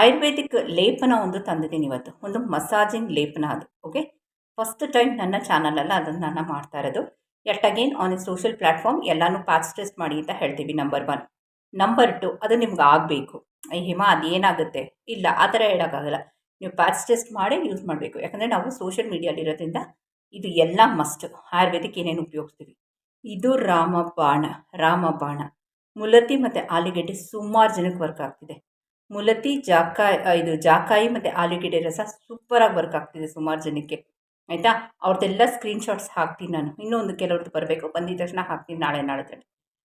ಆಯುರ್ವೇದಿಕ್ ಲೇಪನ ಒಂದು ತಂದಿದ್ದೀನಿ ಇವತ್ತು. ಒಂದು ಮಸಾಜಿಂಗ್ ಲೇಪನ ಅದು ಓಕೆ ಫಸ್ಟ್ ಟೈಮ್ ನನ್ನ ಚಾನಲಲ್ಲಿ ಅದನ್ನು ನಾನು ಮಾಡ್ತಾ ಇರೋದು. At again on a social platform ಎಲ್ಲನೂ ಪ್ಯಾಚ್ ಟೆಸ್ಟ್ ಮಾಡಿ ಅಂತ ಹೇಳ್ತೀವಿ ನಂಬರ್ ಒನ್ ನಂಬರ್ ಟು ಅದು ನಿಮ್ಗೆ ಆಗಬೇಕು. ಹಿಮ, ಅದೇನಾಗುತ್ತೆ? ಇಲ್ಲ, ಆ ಥರ ಹೇಳೋಕ್ಕಾಗಲ್ಲ ನೀವು ಪ್ಯಾಚ್ ಟೆಸ್ಟ್ ಮಾಡಿ ಯೂಸ್ ಮಾಡಬೇಕು. ಯಾಕಂದರೆ ನಾವು ಸೋಷಿಯಲ್ ಮೀಡಿಯಾಲಿರೋದ್ರಿಂದ ಇದು ಎಲ್ಲ ಮಸ್ಟ್ ಆಯುರ್ವೇದಿಕ್ ಏನೇನು ಉಪಯೋಗಿಸ್ತೀವಿ? ಇದು ರಾಮಬಾಣ ರಾಮಬಾಣ. ಮುಲತಿ ಮತ್ತು ಆಲೂಗಡ್ಡೆ ಸುಮಾರು ಜನಕ್ಕೆ ವರ್ಕ್ ಆಗ್ತಿದೆ. ಮುಲತಿ ಜಾಕಾಯಿ ಇದು ಜಾಕಾಯಿ ಮತ್ತು ಆಲೂಗೆಡ್ಡೆ ರಸ ಸೂಪರಾಗಿ ವರ್ಕ್ ಆಗ್ತಿದೆ ಸುಮಾರು ಜನಕ್ಕೆ. ಆಯಿತಾ? ಅವ್ರದ್ದೆಲ್ಲ ಸ್ಕ್ರೀನ್ಶಾಟ್ಸ್ ಹಾಕ್ತೀನಿ ನಾನು. ಇನ್ನೂ ಒಂದು ಕೆಲವ್ರದ್ದು ಬರಬೇಕು. ಬಂದಿದ ತಕ್ಷಣ ಹಾಕ್ತೀನಿ ನಾಳೆ ನಾಳೆ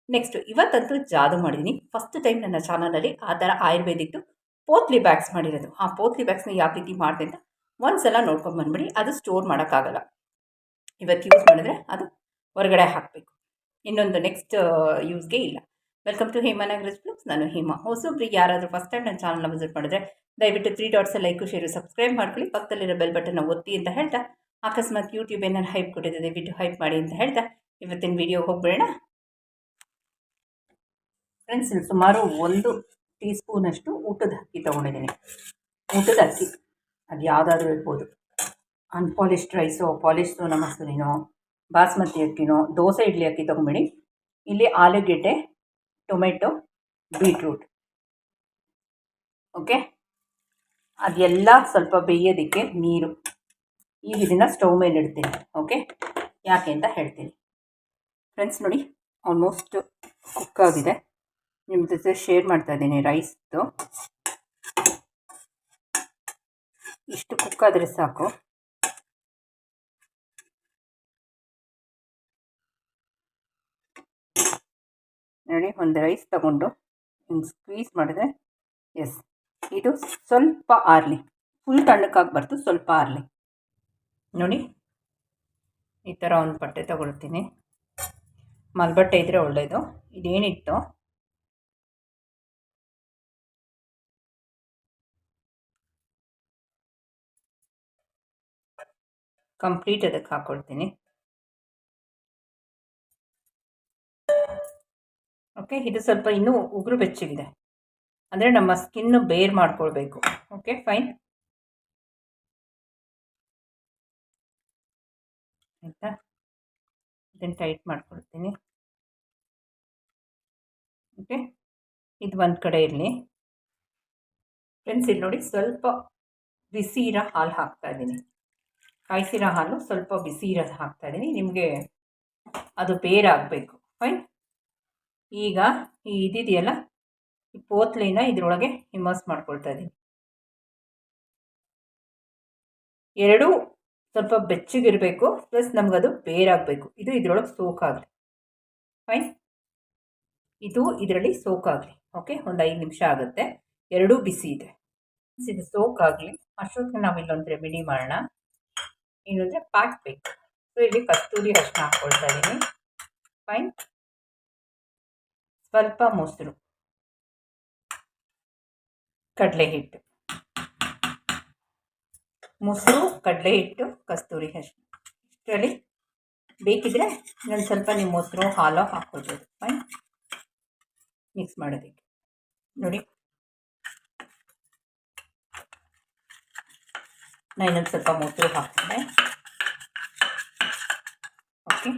ನೆಕ್ಸ್ಟು ಇವತ್ತಂತೂ ಜಾದು ಮಾಡಿದ್ದೀನಿ ಫಸ್ಟ್ ಟೈಮ್ ನನ್ನ ಚಾನಲಲ್ಲಿ ಆ ಥರ ಆಯುರ್ವೇದಿಕ್ದು ಪೋತ್ಲಿ ಬ್ಯಾಗ್ಸ್ ಮಾಡಿರೋದು. ಆ ಪೋತ್ಲಿ ಬ್ಯಾಗ್ಸ್ನ ಯಾವ ರೀತಿ ಮಾಡಿದೆ ಅಂತ ಒಂದು ಸಲ ನೋಡ್ಕೊಂಡು ಬಂದ್ಬಿಡಿ. ಅದು ಸ್ಟೋರ್ ಮಾಡೋಕ್ಕಾಗಲ್ಲ. ಇವತ್ತು ಯೂಸ್ ಮಾಡಿದ್ರೆ ಅದು ಹೊರಗಡೆ ಹಾಕಬೇಕು. ಇನ್ನೊಂದು ನೆಕ್ಸ್ಟ್ ಯೂಸ್ಗೆ ಇಲ್ಲ. ವೆಲ್ಕಮ್ ಟು ಹೇಮಾನಗರಸ್ ಬ್ಲಾಗ್ಸ್ ನಾನು ಹೇಮಾ ಹೊಸೊಬ್ರಿಗೆ ಯಾರಾದರೂ ಫಸ್ಟ್ ಟೈಮ್ ನನ್ನ ಚಾನಲ್ನ ವಿಸಿಟ್ ಮಾಡಿದ್ರೆ, ದಯವಿಟ್ಟು three dots like share subscribe ಮಾಡ್ಕೊಳ್ಳಿ. ಪಕ್ಕದಲ್ಲಿರೋ ಬೆಲ್ ಬಟನ್ನ ಒತ್ತಿ ಅಂತ ಹೇಳ್ತಾ, ಅಕಸ್ಮಾತ್ ಯೂಟ್ಯೂಬ್ ಏನಾರು ಹೈಪ್ ಕೊಟ್ಟಿದೆ ದಯವಿಟ್ಟು ಹೈಪ್ ಮಾಡಿ ಅಂತ ಹೇಳ್ತಾ, ಇವತ್ತಿನ ವಿಡಿಯೋ ಹೋಗ್ಬೇಡ ಫ್ರೆಂಡ್ಸ್ ಇಲ್ಲಿ ಸುಮಾರು ಒಂದು ಟೀ ಸ್ಪೂನಷ್ಟು ಊಟದ ಅಕ್ಕಿ ತೊಗೊಂಡಿದ್ದೀನಿ. ಊಟದ ಅಕ್ಕಿ. ಅದು ಯಾವುದಾದ್ರೂ ಇರ್ಬೋದು. ಅನ್ಪಾಲಿಶ್ಡ್ ರೈಸು ಪಾಲಿಶ್ ಸೋನಾ ಮಸೂರಿನೋ, ಬಾಸ್ಮತಿ ಅಕ್ಕಿನೋ, ದೋಸೆ, ಇಡ್ಲಿ ಅಕ್ಕಿ ತೊಗೊಂಬಿಡಿ ಇಲ್ಲಿ ಆಲೂಗೆಡ್ಡೆ ಟೊಮೆಟೊ, ಬೀಟ್ರೂಟ್. ಓಕೆ? ಅದೆಲ್ಲ ಸ್ವಲ್ಪ ಬೇಯೋದಕ್ಕೆ ನೀರು. ಈಗ ಇದನ್ನು ಸ್ಟವ್ ಮೇಲೆ ಇಡ್ತೀನಿ. ಓಕೆ? ಯಾಕೆ ಅಂತ ಹೇಳ್ತೀನಿ. ಫ್ರೆಂಡ್ಸ್ ನೋಡಿ ಆಲ್ಮೋಸ್ಟ್ ಕುಕ್ ಆಗಿದೆ. ನಿಮ್ಮ ಜೊತೆ ಶೇರ್ ಮಾಡ್ತಾ ಇದ್ದೀನಿ ರೈಸ್ದು ಇಷ್ಟು ಕುಕ್ ಆದರೆ ಸಾಕು. ನೋಡಿ ಒಂದು ರೈಸ್ ತಗೊಂಡು ಸ್ಕ್ವೀಸ್ ಮಾಡಿದ್ರೆ ಎಸ್ ಇದು ಸ್ವಲ್ಪ ಆರಲಿ. ಫುಲ್ ತಣ್ಣಕ್ಕಾಗಬಾರ್ದು ಸ್ವಲ್ಪ ಆರಲಿ. ನೋಡಿ, ಈ ಥರ ಒಂದು ಬಟ್ಟೆ ತಗೊಳ್ತೀನಿ. ಮಲ್ಬಟ್ಟೆ ಇದ್ದರೆ ಒಳ್ಳೆಯದು ಇದೇನಿತ್ತು? ಕಂಪ್ಲೀಟ್ ಅದಕ್ಕೆ ಹಾಕ್ಕೊಳ್ತೀನಿ ಓಕೆ ಇದು ಸ್ವಲ್ಪ ಇನ್ನೂ ಉಗುರು ಬೆಚ್ಚಗಿದೆ. ಅಂದರೆ ನಮ್ಮ ಸ್ಕಿನ್ನು ಬೇರ್ ಮಾಡ್ಕೊಳ್ಬೇಕು. ಓಕೆ ಫೈನ್ ಆಯಿತಾ? ಇದನ್ನು ಟೈಟ್ ಮಾಡ್ಕೊಳ್ತೀನಿ. ಓಕೆ ಇದು ಒಂದು ಕಡೆ ಇರಲಿ. ಫ್ರೆಂಡ್ಸ್ ಇಲ್ಲಿ ನೋಡಿ ಸ್ವಲ್ಪ ಬಿಸಿ ಇರೋ ಹಾಲು ಹಾಕ್ತಾ ಇದ್ದೀನಿ. ಕಾಯಿಸಿರೋ ಹಾಲು ಸ್ವಲ್ಪ ಬಿಸಿ ಇರೋದು ಹಾಕ್ತಾ ಇದ್ದೀನಿ. ನಿಮಗೆ ಅದು ಬೇರಾಗಬೇಕು. ಫೈನ್ ಈಗ ಈ ಇದಿದೆಯಲ್ಲ, ಈ ಪೋತ್ಲಿನ ಇದರೊಳಗೆ ಇಮರ್ಸ್ ಮಾಡ್ಕೊಳ್ತಾ ಇದ್ದೀನಿ. ಎರಡೂ ಸ್ವಲ್ಪ ಬೆಚ್ಚಗಿರಬೇಕು ಪ್ಲಸ್ ನಮಗದು ಬೇರಾಗಬೇಕು. ಇದು ಇದರೊಳಗೆ ಸೋಕಾಗಲಿ. ಫೈನ್ ಇದು ಇದರಲ್ಲಿ ಸೋಕಾಗಲಿ. ಓಕೆ ಒಂದು ಐದು ನಿಮಿಷ ಆಗುತ್ತೆ. ಎರಡೂ ಬಿಸಿ ಇದೆ. ಇದು ಸೋಕಾಗಲಿ, ಅಷ್ಟೊತ್ತಿಗೆ ನಾವು ಇಲ್ಲೊಂದು ರೆಮಿಡಿ ಮಾಡೋಣ. ಏನಂದರೆ ಪ್ಯಾಕ್ ಬೇಕು ಸೊ ಇಲ್ಲಿ ಕಸ್ತೂರಿ ಅಷ್ಟು ಹಾಕ್ಕೊಳ್ತಾ ಇದ್ದೀನಿ. ಫೈನ್ ಸ್ವಲ್ಪ ಮೊಸರು ಕಡಲೆ ಹಿಟ್ಟು ಮೊಸರು ಕಡಲೆ ಹಿಟ್ಟು ಕಸ್ತೂರಿ ಹಸಿ ಇಷ್ಟರಲ್ಲಿ ಬೇಕಿದ್ರೆ ಇನ್ನೊಂದು ಸ್ವಲ್ಪ ನೀವು ಮೊಸರು, ಹಾಲು ಹಾಕ್ಕೊಳ್ಬೋದು ಫೈನ್ ಮಿಕ್ಸ್ ಮಾಡೋದಕ್ಕೆ. ನೋಡಿ. ನಾನು ಇನ್ನೊಂದು ಸ್ವಲ್ಪ ಮೊಸರು ಹಾಕ್ತೇನೆ. ಓಕೆ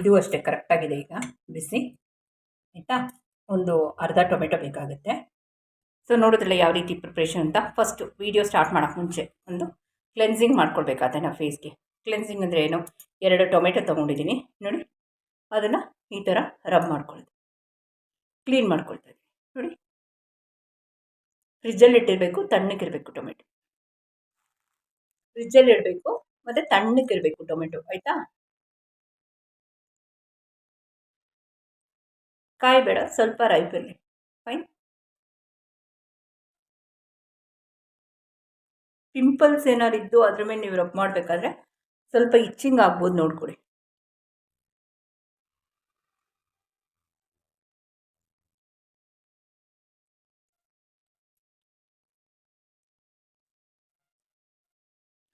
ಇದು ಅಷ್ಟೇ ಕರೆಕ್ಟಾಗಿದೆ ಈಗ. ಬಿಸಿ, ಆಯಿತಾ? ಒಂದು ಅರ್ಧ ಟೊಮೆಟೊ ಬೇಕಾಗುತ್ತೆ. ಸೊ ನೋಡಿದ್ರಲ್ಲ ಯಾವ ರೀತಿ ಪ್ರಿಪ್ರೇಷನ್ ಅಂತ ಫಸ್ಟು ವೀಡಿಯೋ ಸ್ಟಾರ್ಟ್ ಮಾಡೋಕೆ ಮುಂಚೆ ಒಂದು ಕ್ಲೆನ್ಸಿಂಗ್ ಮಾಡ್ಕೊಳ್ಬೇಕಾದ್ರೆ ನಾವು ಫೇಸ್ಗೆ ಕ್ಲೆನ್ಸಿಂಗ್ ಅಂದರೆ ಏನು? ಎರಡು ಟೊಮೆಟೊ ತೊಗೊಂಡಿದ್ದೀನಿ, ನೋಡಿ. ಅದನ್ನು ಈ ಥರ ರಬ್ ಮಾಡ್ಕೊಳ್ತೀವಿ ಕ್ಲೀನ್ ಮಾಡ್ಕೊಳ್ತಾ ಇದ್ದೀನಿ, ನೋಡಿ. ಫ್ರಿಜ್ಜಲ್ಲಿ ಇಟ್ಟಿರಬೇಕು ತಣ್ಣಕ್ಕಿರಬೇಕು ಟೊಮೆಟೊ. ಫ್ರಿಜ್ಜಲ್ಲಿ ಇಡಬೇಕು, ಮತ್ತು ತಣ್ಣಕ್ಕಿರಬೇಕು ಟೊಮೆಟೊ, ಆಯಿತಾ? ಕಾಯಿ ಬೇಡ ಸ್ವಲ್ಪ ರೈಪ್ ಇರಲಿ ಫೈನ್ ಪಿಂಪಲ್ಸ್ ಏನಾರು ಇದ್ದು ಅದ್ರ ಮೇಲೆ ನೀವು ರಬ್ ಮಾಡಬೇಕಾದ್ರೆ ಸ್ವಲ್ಪ ಇಚ್ಚಿಂಗ್ ಆಗ್ಬೋದು ನೋಡ್ಕೊಡಿ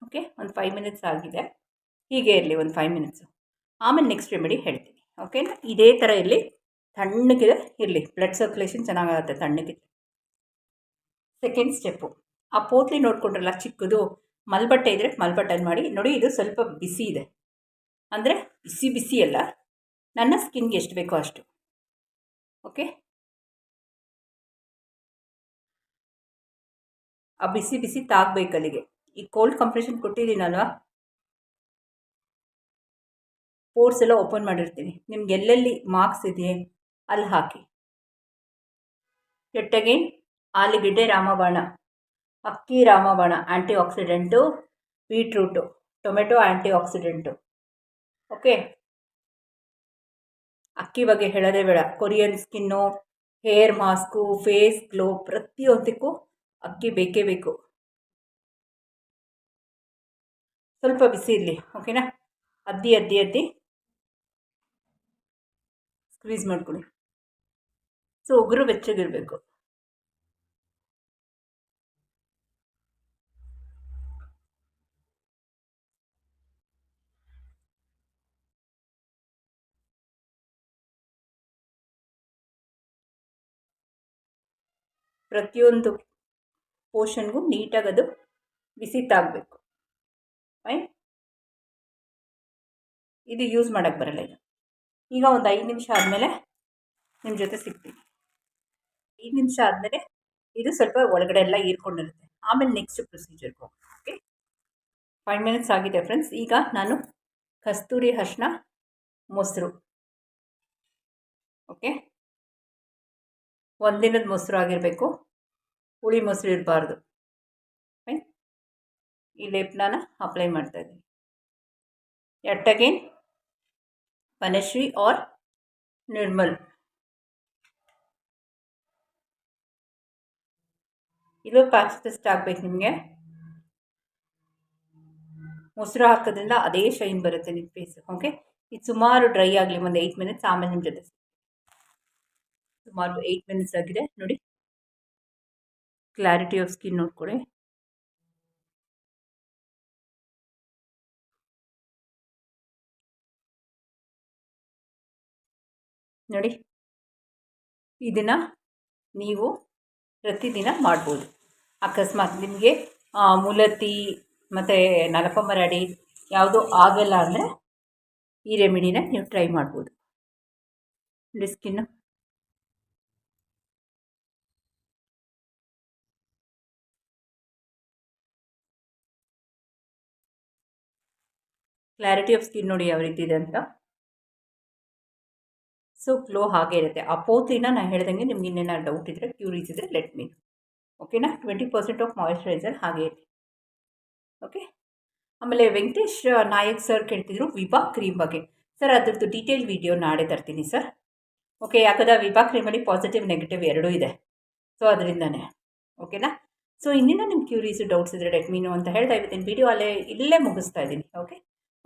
ಓಕೆ ಒಂದು ಫೈವ್ ಮಿನಿಟ್ಸ್ ಆಗಿದೆ. ಹೀಗೆ ಇರಲಿ, ಒಂದು ಫೈವ್ ಮಿನಿಟ್ಸು ಆಮೇಲೆ ನೆಕ್ಸ್ಟ್ ರೆಮಿಡಿ ಹೇಳ್ತೀನಿ. ಓಕೆನಾ ಇದೇ ಥರ ಇರಲಿ. ತಣ್ಣಗೆ ಇರಲಿ ಬ್ಲಡ್ ಸರ್ಕ್ಯುಲೇಷನ್ ಚೆನ್ನಾಗಾಗುತ್ತೆ ತಣ್ಣಗೆ ಸೆಕೆಂಡ್ ಸ್ಟೆಪ್ಪು ಆ ಪೋತ್ಲಿ ನೋಡ್ಕೊಂಡ್ರಲ್ಲ ಚಿಕ್ಕದು, ಮಲ್ಬಟ್ಟೆ ಇದ್ದರೆ ಮಲ್ಬಟ್ಟಲ್ಲಿ ಮಾಡಿ, ನೋಡಿ ಇದು ಸ್ವಲ್ಪ ಬಿಸಿ ಇದೆ. ಅಂದರೆ ಬಿಸಿ ಬಿಸಿ ಅಲ್ಲ, ನನ್ನ ಸ್ಕಿನ್ಗೆ ಎಷ್ಟು ಬೇಕೋ ಅಷ್ಟು. ಓಕೆ ಆ ಬಿಸಿ ಬಿಸಿ ತಾಗಬೇಕು ಅಲ್ಲಿಗೆ. ಈ ಕೋಲ್ಡ್ ಕಂಪ್ರೆಷನ್ ಕೊಟ್ಟಿದ್ದೀನಲ್ವ? ಪೋರ್ಸ್ ಎಲ್ಲ ಓಪನ್ ಮಾಡಿರ್ತೀನಿ. ನಿಮ್ಗೆ ಎಲ್ಲೆಲ್ಲಿ ಮಾರ್ಕ್ಸ್ ಇದೆಯೇ ಅಲ್ಲಿ ಹಾಕಿ. ಜೊತೆಗೆ ಆಲೂಗೆಡ್ಡೆ ರಾಮಬಾಣ, ಅಕ್ಕಿ ರಾಮಬಾಣ antioxidant beetroot, tomato antioxidant okay? ಅಕ್ಕಿ ಬಗ್ಗೆ ಹೇಳೋದೇ ಬೇಡ. Korean skin, hair mask, face glow ಪ್ರತಿಯೊಂದಕ್ಕೂ ಅಕ್ಕಿ ಬೇಕೇ ಬೇಕು. ಸ್ವಲ್ಪ ಬಿಸಿ ಇರಲಿ, ಓಕೆನಾ? ಅದ್ದಿ ಅದ್ದಿ ಅದ್ದಿ. ಸ್ಕ್ವೀಸ್ ಮಾಡ್ಕೊಳ್ಳಿ. ಸೊ ಉಗುರು ಬೆಚ್ಚಗಿರಬೇಕು ಪ್ರತಿಯೊಂದು ಪೋಷನ್ಗೂ ನೀಟಾಗಿ ಅದು ಬಿಸಿ ತಾಗಬೇಕು ಫೈನ್? ಇದು ಯೂಸ್ ಮಾಡೋಕ್ಕೆ ಬರಲ್ಲ ಈಗ. ಈಗ ಒಂದು ಐದು ನಿಮಿಷ ಆದಮೇಲೆ ನಿಮ್ಮ ಜೊತೆ ಸಿಗ್ತೀನಿ. ಐದು ನಿಮಿಷ ಆದಮೇಲೆ ಇದು ಸ್ವಲ್ಪ ಒಳಗಡೆ ಎಲ್ಲ ಹೀರ್ಕೊಂಡಿರುತ್ತೆ ಆಮೇಲೆ ನೆಕ್ಸ್ಟ್ ಪ್ರೊಸೀಜರ್ಗೆ ಓಕೆ ಫೈವ್ ಮಿನಿಟ್ಸ್ ಆಗಿದೆ ಫ್ರೆಂಡ್ಸ್ ಈಗ ನಾನು ಕಸ್ತೂರಿ ಅರ್ಶಿನ ಮೊಸರು ಓಕೆ ಒಂದಿನದ ಮೊಸರು ಆಗಿರಬೇಕು. ಹುಳಿ ಮೊಸರು ಇರಬಾರ್ದು. ಫೈನ್ ಈ ಲೇಪನ ಅಪ್ಲೈ ಮಾಡ್ತಾಯಿದ್ದೀನಿ ಎಟ್ ಅಗೇನ್ ಪನಶ್ರೀ ಆರ್ ನಿರ್ಮಲ್ ಇದು ಪ್ಯಾಚ್ ಟೆಸ್ಟ್ ಆಗಬೇಕು ನಿಮಗೆ. ಮೊಸರು ಹಾಕೋದ್ರಿಂದ ಅದೇ ಶೈನ್ ಬರುತ್ತೆ ನಿಮ್ಮ ಫೇಸ್ ಓಕೆ ಇದು ಸುಮಾರು ಡ್ರೈ ಆಗಲಿ ಒಂದು ಏಯ್ಟ್ ಮಿನಿಟ್ಸ್ ಆಮೇಲೆ ನಿಮ್ಮ ಜೊತೆ ಸುಮಾರು ಏಯ್ಟ್ ಮಿನಿಟ್ಸ್ ಆಗಿದೆ, ನೋಡಿ. ಕ್ಲಾರಿಟಿ ಆಫ್ ಸ್ಕಿನ್ ನೋಡ್ಕೊಳ್ಳಿ ನೋಡಿ. ಇದನ್ನು ನೀವು ಪ್ರತಿದಿನ ಮಾಡ್ಬೋದು. ಅಕಸ್ಮಾತ್ ನಿಮಗೆ ಮುಲತಿ ಮತ್ತು ನಲಪಮರಡಿ ಯಾವುದೂ ಆಗಲ್ಲ ಅಂದರೆ ಈ ರೆಮಿಡಿನ ನೀವು ಟ್ರೈ ಮಾಡ್ಬೋದು. ಡಿಸ್ಕಿನ್ನು ಸ್ಕಿನ್ನು ಕ್ಲಾರಿಟಿ ಆಫ್ ಸ್ಕಿನ್ ನೋಡಿ ಯಾವ ರೀತಿ ಇದೆ ಅಂತ? ಸೊ ಗ್ಲೋ ಹಾಗೆ ಇರುತ್ತೆ. ಆ ಪೋತ್ಲಿನ ನಾನು ಹೇಳ್ದಂಗೆ ನಿಮ್ಗೆ ಇನ್ನೇನಾದ್ರು ಡೌಟ್ ಇದ್ದರೆ ಕ್ಯೂರೀಸ್ ಇದ್ದರೆ ಲೆಟ್ ಮೀ ಓಕೆನಾ ಟ್ವೆಂಟಿ ಪರ್ಸೆಂಟ್ ಆಫ್ ಮಾಯಿಶ್ಚರೈಸರ್ ಹಾಗೆ ಇರಲಿ. ಓಕೆ ಆಮೇಲೆ ವೆಂಕಟೇಶ್ ನಾಯಕ್ ಸರ್ ಕೇಳ್ತಿದ್ರು ವಿಭಾ ಕ್ರೀಮ್ ಬಗ್ಗೆ. ಸರ್ ಅದ್ರದ್ದು ಡೀಟೇಲ್ ವಿಡಿಯೋ ನಾಳೆ ತರ್ತೀನಿ ಸರ್ ಓಕೆ ಯಾಕಂದ್ರೆ ವಿಭಾ ಕ್ರೀಮಲ್ಲಿ ಪಾಸಿಟಿವ್ ನೆಗೆಟಿವ್ ಎರಡೂ ಇದೆ. ಸೊ ಅದರಿಂದನೇ. ಓಕೆನಾ ಸೊ ಇನ್ನೇನೋ ನಿಮ್ಮ ಕ್ಯೂರಿಯಸ್ ಡೌಟ್ಸ್ ಇದ್ದರೆ ಲೆಟ್ ಮೀನು ಅಂತ ಹೇಳ್ತಾ ಇರ್ತೀನಿ. ವಿಡಿಯೋ ಅಲ್ಲೇ, ಇಲ್ಲೇ ಮುಗಿಸ್ತಾ ಇದ್ದೀನಿ. ಓಕೆ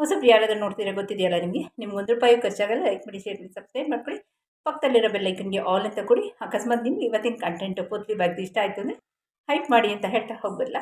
ಹೊಸಬ್ರು ಯಾರಾದರೂ ನೋಡ್ತೀರಾ ಗೊತ್ತಿದೆಯಲ್ಲ ನಿಮಗೆ? ನಿಮ್ಗೆ ಒಂದು ರೂಪಾಯಿ ಖರ್ಚಾಗಲ್ಲ. ಲೈಕ್ ಮಾಡಿ ಶೇರ್ ಮಾಡಿ ಸಬ್ಸ್ಕ್ರೈಬ್ ಮಾಡ್ಕೊಳ್ಳಿ. ಪಕ್ಕದಲ್ಲಿರೋ ಬೆಲ್ಲೈಕನ್ಗೆ ಆಲ್ ಅಂತ ಕೊಡಿ. ಅಕಸ್ಮಾತ್ ನಿಮ್ಗೆ ಇವತ್ತಿನ ಕಂಟೆಂಟ್ ಪೂರ್ತಿ ಬಗ್ಗೆ ಇಷ್ಟ ಆಯಿತು ಅಂದರೆ ಹೈಪ್ ಮಾಡಿ ಅಂತ ಹೇಳ್ತಾ ಹೋಗ್ಬರಲ್ಲ